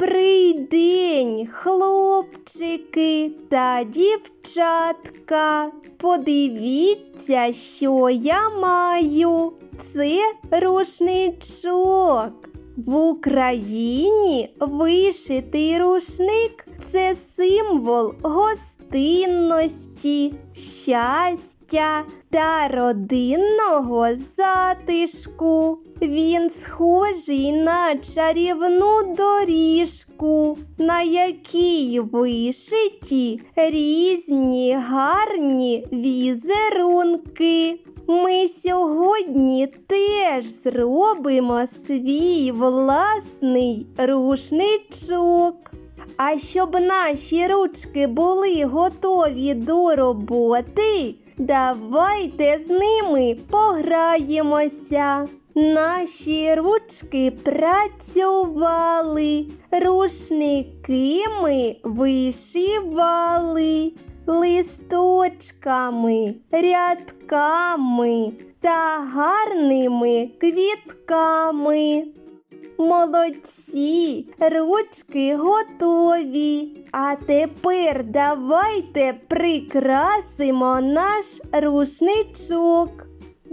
Добрий день, хлопчики та дівчатка. Подивіться, що я маю. Це рушничок. В Україні вишитий рушник це символ гостинності, щастя та родинного затишку. Він схожий на чарівну доріжку, на якій вишиті різні гарні візерунки. Ми сьогодні теж зробимо свій власний рушничок. А щоб наші ручки були готові до роботи, давайте з ними пограємося. Наші ручки працювали, рушники ми вишивали листочками, рядками та гарними квітками. Молодці, ручки готові. А тепер давайте прикрасимо наш рушничок.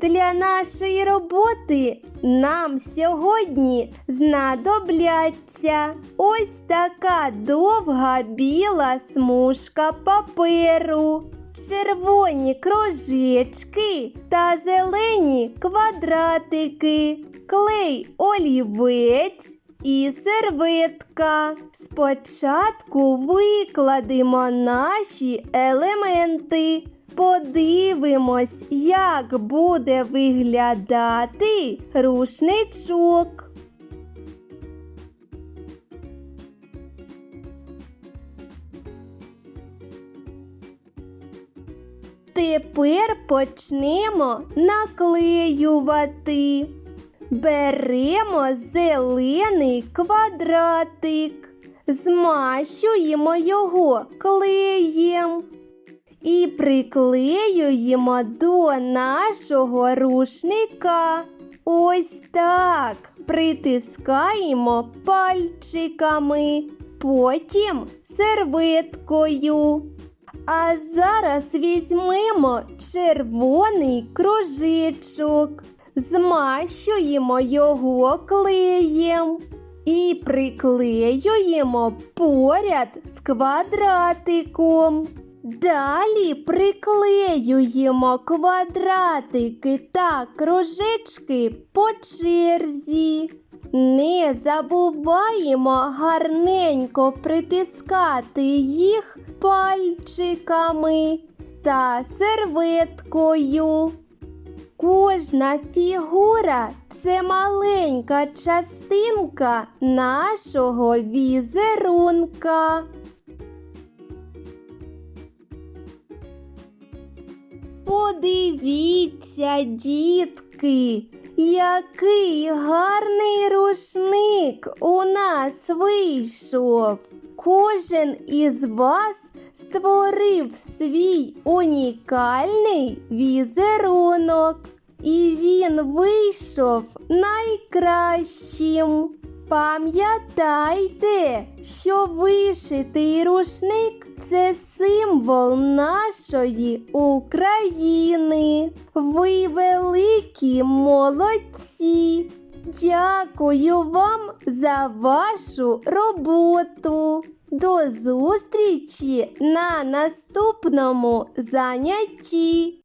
Для нашої роботи нам сьогодні знадобляться ось така довга біла смужка паперу, червоні кружечки та зелені квадратики, клей олівець і серветка. Спочатку викладемо наші елементи. Подивимось, як буде виглядати рушничок. Тепер почнемо наклеювати. Беремо зелений квадратик, змащуємо його клеєм і приклеюємо до нашого рушника. Ось так. Притискаємо пальчиками, потім серветкою. А зараз візьмемо червоний кружечок, змащуємо його клеєм і приклеюємо поряд з квадратиком. Далі приклеюємо квадратики та кружечки по черзі. Не забуваємо гарненько притискати їх пальчиками та серветкою. Кожна фігура це маленька частинка нашого візерунка. Подивіться, дітки, який гарний рушник у нас вийшов. Кожен із вас створив свій унікальний візерунок, і він вийшов найкращим. Пам'ятайте, що вишитий рушник це символ нашої України. Ви великі молодці. Дякую вам за вашу роботу. До зустрічі на наступному занятті.